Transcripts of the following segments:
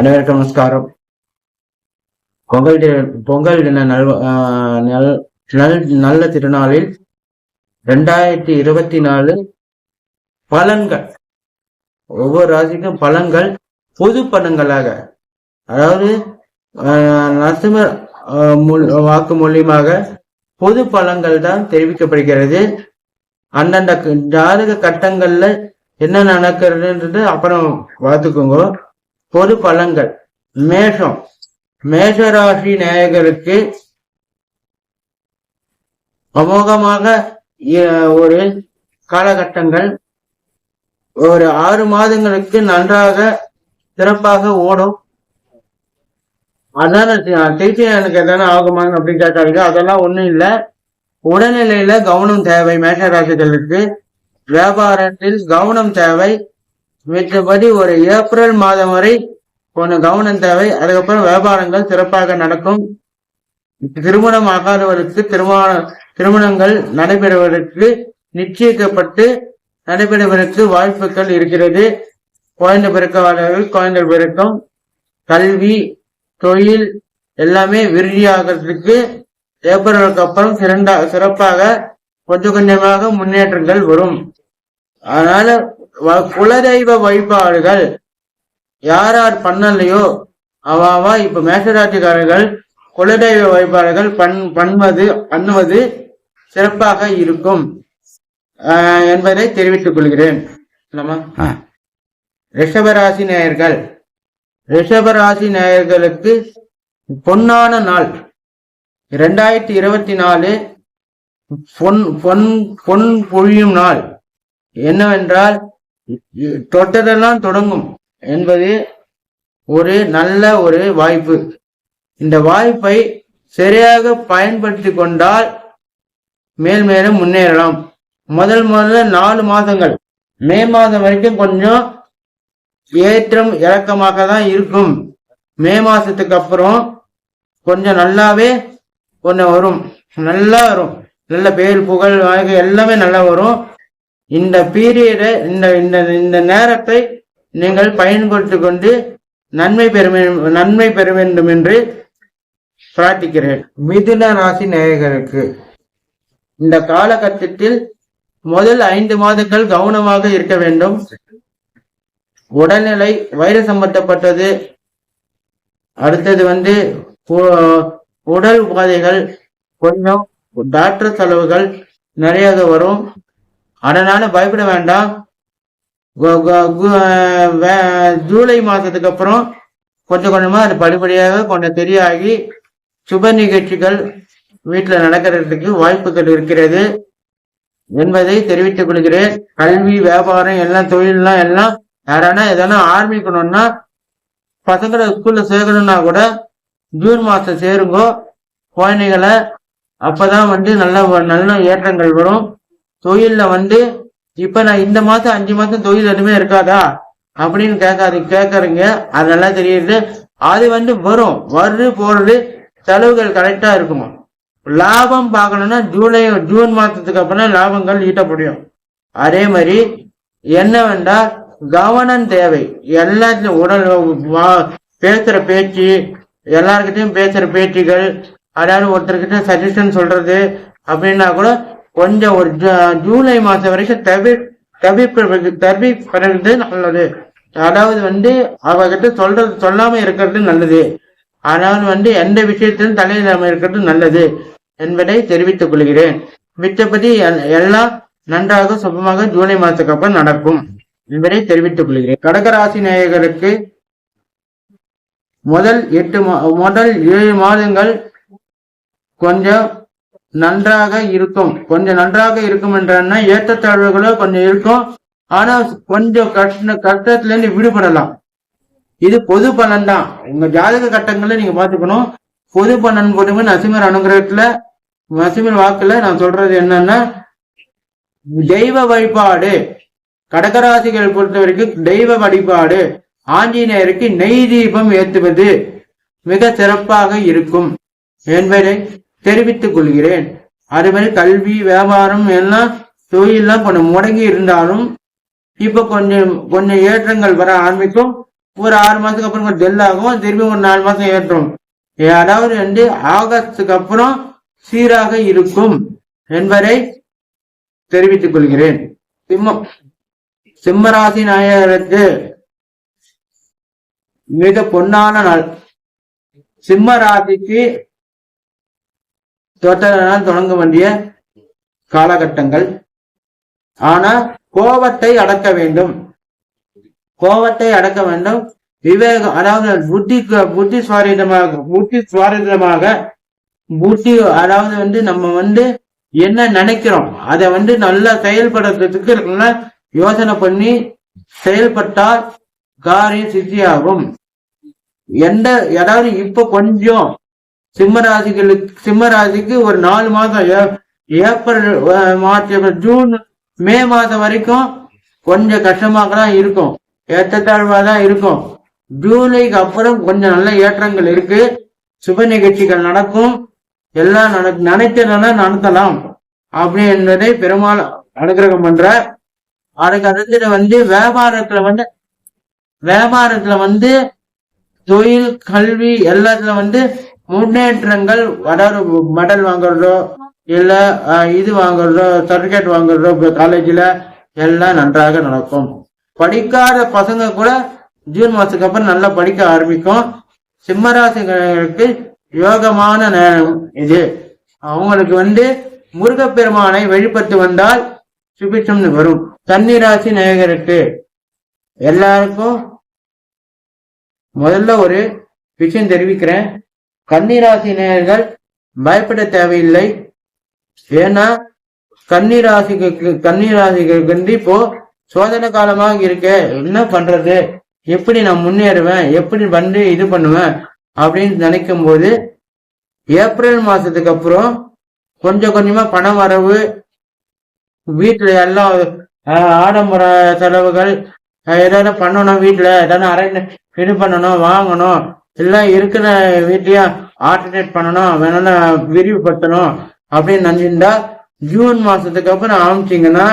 அனைவருக்கும் நமஸ்காரம். பொங்கல் பொங்கல் தின நல் நல் நல்- நல்ல திருநாளில் ரெண்டாயிரத்தி இருபத்தி நாலு பலன்கள். ஒவ்வொரு ராசிக்கும் பலன்கள் பொது பலன்களாக. அதாவது ஆஹ் வாக்கு மூலியமாக பொது பலன்கள் தான் தெரிவிக்கப்படுகிறது. அந்தந்த ஜாதக கட்டங்கள்ல என்ன நடக்கிறதுன்றது அப்புறம் பார்த்துக்கோங்க. பொது பலன்கள் மேஷம். மேஷராசி நாயகருக்கு அமோகமாக ஒரு காலகட்டங்கள். ஒரு ஆறு மாதங்களுக்கு நன்றாக சிறப்பாக ஓடும். அதான் திருப்பி எனக்கு எதனா ஆகுமான்னு அப்படின்னு கேட்டாங்க அதெல்லாம் ஒண்ணும் இல்லை. உடல்நிலையில கவனம் தேவை மேஷராசிகளுக்கு. வியாபாரத்தில் கவனம் தேவை. மற்றபடி ஒரு ஏப்ரல் மாதம் வரை கொஞ்சம் கவனம் தேவை. அதுக்கப்புறம் வியாபாரங்கள் சிறப்பாக நடக்கும். திருமணம் ஆகாதவருக்கு திருமண திருமணங்கள் நடைபெறுவதற்கு நிச்சயிக்கப்பட்டு நடைபெறுவதற்கு வாய்ப்புகள் இருக்கிறது. குழந்தை பிறக்கவாளர்கள் குழந்தை பிறக்கும். கல்வி தொழில் எல்லாமே விருதியாகிறதுக்கு ஏப்ரலுக்கு அப்புறம் சிறந்த சிறப்பாக கொஞ்சம் கொஞ்சமாக முன்னேற்றங்கள் வரும். அதனால குலதெய்வ வழிபாடுகள் யார் யார் பண்ணலையோ அவ அவ இப்ப மேஷராட்சிக்காரர்கள் குலதெய்வ வழிபாடுகள் பண் பண்ணுவது பண்ணுவது சிறப்பாக இருக்கும். என்பதை தெரிவித்துக் கொள்கிறேன். ரிஷபராசி நேயர்கள். ரிஷபராசி நேயர்களுக்கு பொன்னான நாள். இரண்டாயிரத்தி இருபத்தி நாலு பொன் பொன் பொன் பொழியும் நாள். என்னவென்றால் தொட்டதெல்லாம் தொடங்கும் என்பது ஒரு நல்ல ஒரு வாய்ப்பு. இந்த வாய்ப்பை சரியாக பயன்படுத்தி கொண்டால் மேல் மேலும் முன்னேறலாம். முதல் முதல்ல நாலு மாதங்கள். மே மாதம் வரைக்கும் கொஞ்சம் ஏற்றம் இறக்கமாக தான் இருக்கும். மே மாசத்துக்கு அப்புறம் கொஞ்சம் நல்லாவே கொஞ்சம் வரும். நல்லா வரும். நல்ல பேர் புகழ் வாழ்க்கை எல்லாமே நல்லா வரும். இந்த பீரியடை இந்த இந்த இந்த நேரத்தை நீங்கள் பயன்படுத்தி கொண்டு நன்மை பெற நன்மை பெற வேண்டும் என்று பிரார்த்திக்கிறேன். மிதுன ராசி நேயர்களுக்கு. இந்த காலகட்டத்தில் முதல் ஐந்து மாதங்கள் கவனமாக இருக்க வேண்டும். உடல்நிலை வயிறு சம்பந்தப்பட்டது. அடுத்தது வந்து உடல் உபாதைகள் கொஞ்சம் டாக்டர் செலவுகள் நிறைய வரும். அதனால பயப்பட வேண்டாம். ஜூலை மாதத்துக்கு அப்புறம் கொஞ்சம் கொஞ்சமா அது படிப்படியாக கொஞ்சம் தெரியாகி சுப நிகழ்ச்சிகள் வீட்டில் நடக்கிறதுக்கு வாய்ப்புகள் இருக்கிறது என்பதை தெரிவித்துக் கொள்கிறேன். கல்வி வியாபாரம் எல்லாம் தொழில்லாம் எல்லாம் யாரானா எதனா ஆரம்பிக்கணும்னா பசங்களை ஸ்கூல்ல சேர்க்கணும்னா கூட ஜூன் மாசம் சேருங்கோ. குழந்தைகளை அப்பதான் வந்து நல்ல நல்ல ஏற்றங்கள் வரும். தொழில்ல வந்து இப்ப நான் இந்த மாசம் அஞ்சு மாசம் தொழில் எதுவுமே இருக்காதா? அப்படின்னு கேட்காது கேட்கறீங்க அது நல்லா தெரியுது. அது வந்து வரும். வருது போறது செலவுகள் கரெக்டா இருக்குமா? லாபம் பார்க்கணும்னா ஜூலை ஜூன் மாதத்துக்கு அப்புறம் லாபங்கள் ஈட்ட முடியும் அதே மாதிரி என்னவென்றால் கவனம் தேவை. எல்லாத்தையும் உடல் பேசுற பேச்சு எல்லார்கிட்டயும் பேசுற பேச்சுகள் அதாவது ஒருத்தர்கிட்ட சஜஷன் சொல்றது அப்படின்னா கூட கொஞ்சம் ஒரு ஜூலை மாசம் வரைக்கும் தவி தவிர்ப்பது தவிர்ப்பது நல்லது. அதாவது வந்து அவகிட்ட சொல்றது சொல்லாம இருக்கிறது நல்லது. அதாவது வந்து எந்த விஷயத்திலும் தலையிடாம இருக்கிறது நல்லது என்பதை தெரிவித்துக் கொள்கிறேன். மித்தபடி எல்- எல்லாம் நன்றாக சுபமாக ஜூலை மாதத்துக்கு அப்புறம் நடக்கும் என்பதை தெரிவித்துக் கொள்கிறேன். கடகராசி நேயர்களுக்கு முதல் எட்டு மா- முதல் ஏழு மாதங்கள் கொஞ்சம் நன்றாக இருக்கும். கொஞ்சம் நன்றாக இருக்கும் என்றன்னா ஏற்றத்தாழ்வுகளோ கொஞ்சம் இருக்கும். ஆனா கொஞ்சம் கஷ்ட கஷ்டத்துல இருந்து விடுபடலாம். இது பொது பலன் தான் உங்க ஜாதக கட்டங்களை நீங்க பாத்துக்கணும் பொது பலன் போடுங்க நசிமர் அனுகிரகத்துல நசிமர் வாக்குல நான் சொல்றது என்னன்னா தெய்வ வழிபாடு. கடகராசிகள் பொறுத்த வரைக்கும் தெய்வ வழிபாடு. ஆஞ்சநேயருக்கு நெய் தீபம் ஏற்றுவது மிக சிறப்பாக இருக்கும். என்பதை தெரிவித்துக் கொள்கிறேன். அதே மாதிரி கல்வி வியாபாரம் எல்லாம் தொழிலெல்லாம் கொஞ்சம் முடங்கி இருந்தாலும் இப்ப கொஞ்சம் கொஞ்சம் ஏற்றங்கள் வர ஆரம்பிக்கும். ஒரு ஆறு மாசத்துக்கு அப்புறம் டெல் ஆகும். திரும்பி ஒரு நாலு மாசம் ஏற்றும். அதாவது வந்து ஆகஸ்டுக்கு அப்புறம் சீராக இருக்கும் என்பதை தெரிவித்துக் கொள்கிறேன். சிம்மம். சிம்மராசி நாயகருக்கு மிக பொன்னான நாள். சிம்ம ராசிக்கு தொட்டனால் தொடங்க வேண்டிய காலகட்டங்கள். ஆனா கோபத்தை அடக்க வேண்டும். கோபத்தை அடக்க வேண்டும். விவேகம் அதாவது புத்தி புத்தி சுவாரீதமாக புத்தி சுவாரீதமாக புத்தி அதாவது வந்து நம்ம வந்து என்ன நினைக்கிறோம் அதை வந்து நல்லா செயல்படுறதுக்கு நல்லா யோசனை பண்ணி செயல்பட்டால் காரியம் சித்தியாகும். எந்த அதாவது இப்ப கொஞ்சம் சிம்மராசிகளுக்கு சிம்மராசிக்கு ஒரு நாலு மாதம் ஏ- April March April, June May மாதம் வரைக்கும் கொஞ்சம் கஷ்டமாக தான் இருக்கும். ஏற்றத்தாழ்வா தான் இருக்கும். ஜூலைக்கு அப்புறம் கொஞ்சம் நல்ல ஏற்றங்கள் இருக்கு. சுப நிகழ்ச்சிகள் நடக்கும். எல்லாம் நட நினைச்சதெல்லாம் நடத்தலாம். அப்படி என்பதை பெருமாள் அனுகிரகம் பண்ற அதுக்கு அடுத்தது வந்து வியாபாரத்துல வந்து வியாபாரத்துல வந்து தொழில் கல்வி எல்லாத்துல வந்து முன்னேற்றங்கள் வடர் மெடல் வாங்குறதோ இல்ல இது வாங்குறதோ சர்டிபிகேட் வாங்குறதோ காலேஜ்ல எல்லாம் நன்றாக நடக்கும். படிக்காத பசங்க கூட ஜூன் மாசத்துக்கு அப்புறம் நல்லா படிக்க ஆரம்பிக்கும். சிம்மராசிகளுக்கு யோகமான நேரம் இது. அவங்களுக்கு வந்து முருகப்பெருமானை வெளிப்பட்டு வந்தால் சுபிட்சம்னு வரும். கன்னிராசி நேயகருக்கு எல்லாருக்கும் முதல்ல ஒரு விஷயம் தெரிவிக்கிறேன். கன்னிராசி நேயர்கள் பயப்பட தேவையில்லை. ஏன்னா கன்னிராசிக்கு கன்னிராசிகளுக்கு வந்து இப்போ சோதனை காலமாக இருக்க என்ன பண்றது? எப்படி நான் முன்னேறுவேன்? எப்படி வந்து இது பண்ணுவேன்? அப்படின்னு நினைக்கும் போது ஏப்ரல் மாசத்துக்கு அப்புறம் கொஞ்சம் கொஞ்சமா பணம் வரவு வீட்டுல எல்லாம் ஆடம்பர செலவுகள் ஏதாவது பண்ணணும் வீட்டுல ஏதாவது அரை இது பண்ணணும் வாங்கணும். எல்லாம் இருக்கிற வீட்டையும் ஆல்டர்னேட் பண்ணணும் வேணா விரிவுபடுத்தணும் அப்படின்னு நினைச்சிருந்தா ஜூன் மாசத்துக்கு அப்புறம் ஆரம்பிச்சிங்கன்னா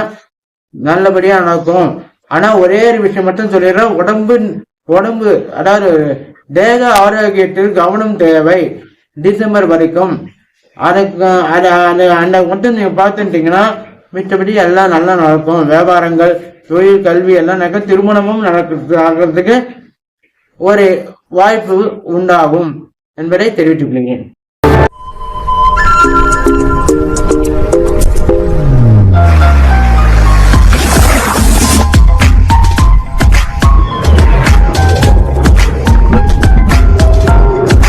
நல்லபடியா நடக்கும். ஆனா ஒரே ஒரு விஷயம் மட்டும் சொல்லிடுறேன். உடம்பு உடம்பு அதாவது தேக ஆரோக்கியத்தில் கவனம் தேவை. டிசம்பர் வரைக்கும். அதுக்கு அது அது அந்த மட்டும் நீங்க பார்த்துட்டீங்கன்னா மிச்சபடி எல்லாம் நல்லா நடக்கும். வியாபாரங்கள் தொழில் கல்வி எல்லாம் நடக்க திருமணமும் நடக்கிறது ஆகிறதுக்கு ஒரு வாய்ப்பு உண்டாகும் என்பதை தெரிவித்துக் கொள்கிறேன்.